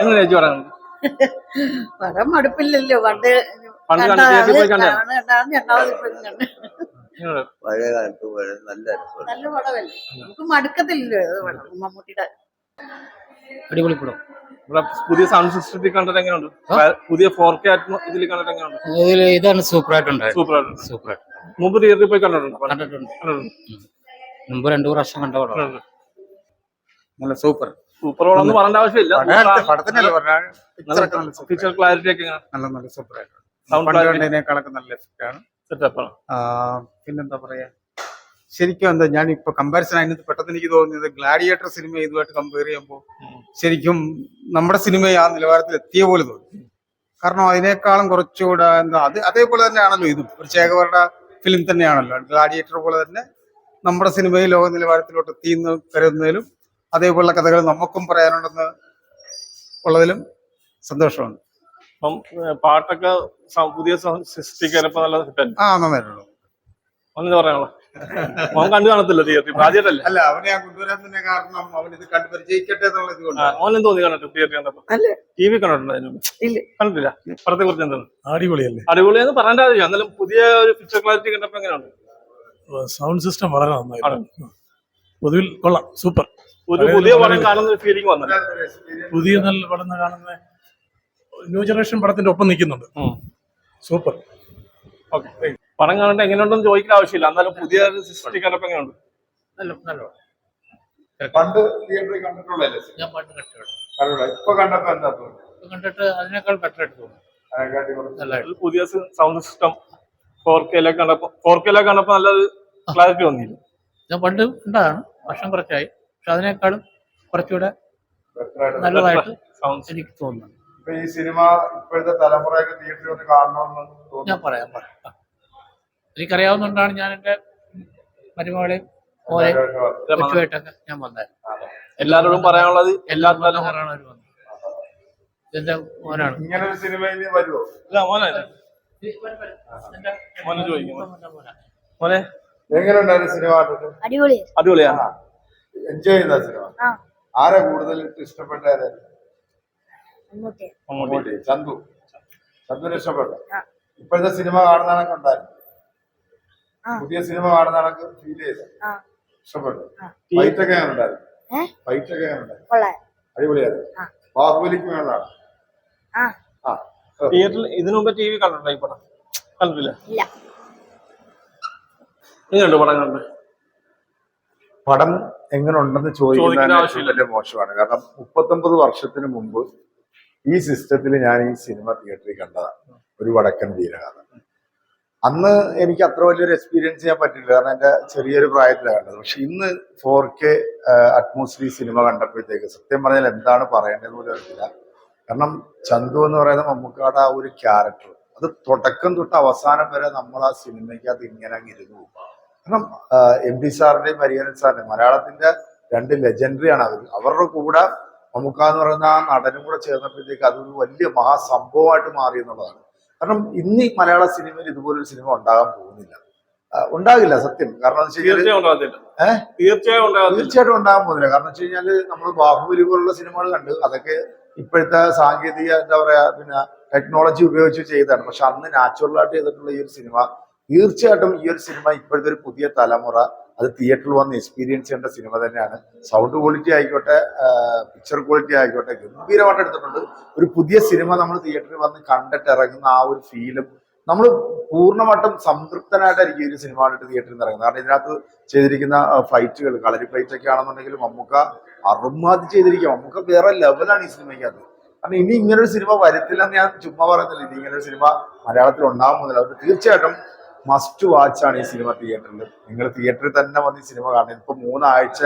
എങ്ങനെ ചേച്ചി പടം മടുപ്പില്ലല്ലോ. പണ്ട് പണ്ട് കണ്ട തിയേറ്ററിൽ പോയി കണ്ട്? പഴയ കാലത്ത് വളരെ നല്ല നല്ല പടമല്ലേ? നമുക്ക് മടുക്കത്തില്ലല്ലോ ഇത് പടം മമ്മൂട്ടിയുടെ. അടിപൊളി പടം. പുതിയ സൗണ്ട് സിസ്റ്റത്തിൽ കണ്ടിട്ട് എങ്ങനെയുണ്ട്? പുതിയ ഫോർ കെ ഇതിൽ കണ്ടിട്ട് എങ്ങനെയുണ്ട്? ഇതാണ് സൂപ്പർ ആയിട്ടുണ്ടായത് സൂപ്പർ ആയിട്ടുണ്ട് സൂപ്പർ ആയിട്ട് മുമ്പ് തിയേറ്ററിൽ പോയി കണ്ടിട്ടുണ്ട്. കണ്ടിട്ടുണ്ട്. മുമ്പ് രണ്ടു പ്രാവശ്യം കണ്ട പടം നല്ല സൂപ്പർ. സൂപ്പർ ഓളൊന്നും പറയേണ്ട ആവശ്യമില്ല. ഫീച്ചർ ക്ലാരിറ്റി ഒക്കെ നല്ല നല്ല സൂപ്പർ ആയിട്ട് Sound പണ്ട് clarity. കണ്ടതിനേക്കാളൊക്കെ നല്ല എഫക്റ്റ് ആണ്. പിന്നെന്താ പറയാ? ശരിക്കും എന്താ ഞാൻ ഇപ്പൊ കമ്പാരിസൺ അതിനകത്ത് പെട്ടെന്ന് എനിക്ക് തോന്നിയത് ഗ്ലാഡിയേറ്റർ സിനിമ ഇതുമായിട്ട് കമ്പയർ ചെയ്യുമ്പോൾ ശരിക്കും നമ്മുടെ സിനിമ ആ നിലവാരത്തിൽ എത്തിയ പോലെ തോന്നി. കാരണം അതിനേക്കാളും കുറച്ചുകൂടെ എന്താ അത് അതേപോലെ തന്നെയാണല്ലോ ഇതും. ഒരു ചേകവരുടെ ഫിലിം തന്നെയാണല്ലോ. ഗ്ലാഡിയേറ്റർ പോലെ തന്നെ നമ്മുടെ സിനിമയിൽ ലോക നിലവാരത്തിലോട്ട് എത്തിയെന്ന് കരുതുന്നതിലും അതേപോലുള്ള കഥകൾ നമുക്കും പറയാനുണ്ടെന്ന് ഉള്ളതിലും സന്തോഷമുണ്ട്. അപ്പം പാട്ടൊക്കെ പുതിയ സൃഷ്ടിക്കാനപ്പോ നല്ല ഹിറ്റായി ആ നന്നായിട്ടുള്ളൂ ഒന്നും പറയാനുള്ള. മോൻ കണ്ടു കാണത്തില്ല തിയേറ്ററിൽ ആദ്യമായിട്ടല്ലേ? അല്ല അവനെ ഞാൻ കൊണ്ടുവരാൻ തന്നെ കാരണം അവൻ ഇത് കണ്ട് പരിചയിക്കട്ടെ എന്നുള്ള ഇത് കൊണ്ട് മോനും തോന്നി കണ്ടിട്ട് തിയേറ്ററിൽ കണ്ടപ്പോ. അല്ല? ടി വി കണ്ടിട്ടുണ്ടായിരുന്നു കണ്ടിട്ടില്ല. പടത്തെ കുറിച്ച് എന്താണ്? അടിപൊളിയല്ലേ? അടിപൊളിയെന്ന് പറയേണ്ട ആവശ്യം എന്നാലും പുതിയ ഒരു പിക്ചർ ക്ലാരിറ്റി കണ്ടപ്പോ എങ്ങനെയുണ്ട്? സൗണ്ട് സിസ്റ്റം വളരെ നന്നായി പൊതുവിൽ കൊള്ളാം. സൂപ്പർ. ഒരു പുതിയ പടം കാണുന്ന ഫീലിംഗ് വന്നത് പുതിയ നല്ല പടം കാണുന്ന ന്യൂ ജനറേഷൻ പടത്തിന്റെ ഒപ്പം നിൽക്കുന്നുണ്ട്. സൂപ്പർ ഓക്കെ പടം കാണേണ്ട എങ്ങനെയുണ്ടെന്ന് ചോദിക്കുന്ന ആവശ്യമില്ല. എന്നാലും പുതിയ സിസ്റ്റി കണ്ടപ്പോ എങ്ങനെയുണ്ട്? നല്ല നല്ല പണ്ട് തിയേറ്ററിൽ കണ്ടിട്ടുള്ളതല്ലേ? ഞാൻ പണ്ട് കണ്ടിട്ടുള്ളൂ ഇപ്പൊ കണ്ടപ്പോ എന്താ തോന്നുന്നു? ഇപ്പൊ കണ്ടിട്ട് അതിനേക്കാൾ ബെറ്റർ ആയിട്ട് തോന്നുന്നു. പുതിയ സൗണ്ട് സിസ്റ്റം ഫോർ കെയിലൊക്കെ കണ്ടപ്പോ ഫോർ കെയിലൊക്കെ കണ്ടപ്പോ നല്ലൊരു ക്ലാരിറ്റി വന്നില്ല? ഞാൻ പണ്ട് ഉണ്ടാണ് വർഷം കുറച്ചായി. പക്ഷെ അതിനേക്കാളും കുറച്ചുകൂടെ നല്ലതായിട്ട് സൗണ്ട് എനിക്ക് തോന്നുന്നു. ഈ സിനിമ ഇപ്പോഴത്തെ തലമുറയൊക്കെ തിയേറ്ററിൽ വന്ന് കാണണമെന്ന് ഞാൻ പറയാം പറയാം. എനിക്കറിയാവുന്നതുകൊണ്ടാണ് ഞാൻ എന്റെ മരുമകളെയും മോനെ കൊച്ചുമായിട്ടൊക്കെ ഞാൻ വന്നത്. എല്ലാരോടും പറയാനുള്ളത് എല്ലാ തലമുറയാണ് എന്റെ അവർ വന്നത് ഇതെന്റെ മോനാണ്. ഇങ്ങനെ ഒരു സിനിമ ഇനി വരുമോ ഇല്ല, മോനെ മോനെ ചോദിക്കും. മോനെ. എങ്ങനെ ഉണ്ടായിരുന്നു സിനിമ അടിപൊളി അടിപൊളിയാ? എൻജോയ് ചെയ്ത സിനിമ ആരെ കൂടുതൽ ഇഷ്ടപ്പെട്ട ചന്തു മമ്മൂട്ടി. ചന്തു. ചന്തുവിന് ഇഷ്ടപ്പെട്ട? ഇപ്പോഴത്തെ സിനിമ കാണുന്നതാണ് കണ്ടായിരുന്നു ആ. പുതിയ സിനിമ കാണുന്നതാണ് ഫീൽ ചെയ്ത്. ഇഷ്ടപ്പെട്ടു. ഫൈറ്റ് ഒക്കെ ഞാൻ ഉണ്ടായിരുന്നു ഫൈറ്റ് ഒക്കെ ഞാൻ ഉണ്ടായിരുന്നു കൊള്ളാം. അടിപൊളിയായിരുന്നു. ആ. ബാഹുബലിക്ക് വേണ്ടതാണ് ആ. ആ. തിയേറ്ററിൽ ഇതിനു മുമ്പ് ടി വി കണ്ടിട്ടുണ്ടോ ഈ പടം? കണ്ടിട്ടില്ല. എങ്ങനെയുണ്ട് പടം കണ്ട്? പടം എങ്ങനെ ഉണ്ടെന്ന് ചോദിക്കുന്നത്. വലിയ മോശമാണ്. കാരണം മുപ്പത്തൊമ്പത് വർഷത്തിന് മുമ്പ് ഈ സിസ്റ്റത്തിൽ ഞാൻ ഈ സിനിമ തിയേറ്ററിൽ കണ്ടതാണ്. ഒരു വടക്കൻ വീരഗാഥ അന്ന് എനിക്ക് അത്ര വലിയൊരു എക്സ്പീരിയൻസ് ചെയ്യാൻ പറ്റില്ല കാരണം എന്റെ ചെറിയൊരു പ്രായത്തിലാണ് കണ്ടത്. പക്ഷെ ഇന്ന് ഫോർ കെ അറ്റ്മോസ്ഫിയർ സിനിമ കണ്ടപ്പോഴത്തേക്ക് സത്യം പറഞ്ഞാൽ എന്താണ് പറയേണ്ടതെന്ന് പോലും അറിയില്ല. കാരണം ചന്തു എന്ന് പറയുന്ന മമ്മൂക്കാട് ആ ഒരു ക്യാരക്ടർ അത് തുടക്കം തൊട്ട് അവസാനം വരെ നമ്മൾ ആ സിനിമയ്ക്കകത്ത് ഇങ്ങനെ അങ്ങ് ഇരുന്നു പോകും. കാരണം എം ഡി സാറിന്റെയും ഹരിഹരൻ സാറിന്റെയും മലയാളത്തിന്റെ രണ്ട് ലെജൻഡറിയാണ് അവർ അവരുടെ കൂടെ മമ്മൂക്ക എന്ന് പറയുന്ന ആ നടനും കൂടെ ചേർന്നപ്പോഴത്തേക്ക് അതൊരു വലിയ മഹാസംഭവമായിട്ട് മാറി എന്നുള്ളതാണ്. കാരണം ഇന്നി ഈ മലയാള സിനിമയിൽ ഇതുപോലൊരു സിനിമ ഉണ്ടാകാൻ പോകുന്നില്ല. ഉണ്ടാകില്ല സത്യം. കാരണം തീർച്ചയായും? തീർച്ചയായിട്ടും ഉണ്ടാകാൻ പോകുന്നില്ല. കാരണം വെച്ച് കഴിഞ്ഞാൽ നമ്മൾ ബാഹുബലി പോലുള്ള സിനിമകൾ കണ്ട് അതൊക്കെ ഇപ്പോഴത്തെ സാങ്കേതിക എന്താ പറയാ പിന്നെ ടെക്നോളജി ഉപയോഗിച്ച് ചെയ്തതാണ്. പക്ഷെ അന്ന് നാച്ചുറലായിട്ട് ചെയ്തിട്ടുള്ള ഈ ഒരു സിനിമ തീർച്ചയായിട്ടും ഈ ഒരു സിനിമ ഇപ്പോഴത്തെ ഒരു പുതിയ തലമുറ അത് തിയേറ്ററിൽ വന്ന് എക്സ്പീരിയൻസ് ചെയ്യേണ്ട സിനിമ തന്നെയാണ്. സൗണ്ട് ക്വാളിറ്റി ആയിക്കോട്ടെ പിക്ചർ ക്വാളിറ്റി ആയിക്കോട്ടെ ഗംഭീരമായിട്ട് എടുത്തിട്ടുണ്ട്. ഒരു പുതിയ സിനിമ നമ്മൾ തിയേറ്ററിൽ വന്ന് കണ്ടിട്ട് ഇറങ്ങുന്ന ആ ഒരു ഫീലും നമ്മൾ പൂർണമായിട്ടും സംതൃപ്തനായിട്ടായിരിക്കും ഈ ഒരു സിനിമ കണ്ടിട്ട് തിയേറ്ററിൽ നിന്ന് ഇറങ്ങുന്നത്. കാരണം ഇതിനകത്ത് ചെയ്തിരിക്കുന്ന ഫൈറ്റുകൾ കളരി ഫൈറ്റ് ഒക്കെ ആണെന്നുണ്ടെങ്കിലും മമ്മൂക്ക അറുമാതി ചെയ്തിരിക്കുക മമ്മൂക്ക വേറെ ലെവലാണ് ഈ സിനിമയ്ക്കകത്ത്. കാരണം ഇനി ഇങ്ങനൊരു സിനിമ വരത്തില്ലെന്ന് ഞാൻ ചുമ്മാ പറയുന്നില്ല. ഇനി ഇങ്ങനൊരു സിനിമ മലയാളത്തിൽ ഉണ്ടാകുമെന്നില്ല അത് തീർച്ചയായിട്ടും മസ്റ്റ് വാച്ച് ആണ് ഈ സിനിമ തിയേറ്ററിൽ. നിങ്ങൾ തിയേറ്ററിൽ തന്നെ വന്ന് ഈ സിനിമ കാണുന്നത് ഇപ്പൊ മൂന്നാഴ്ച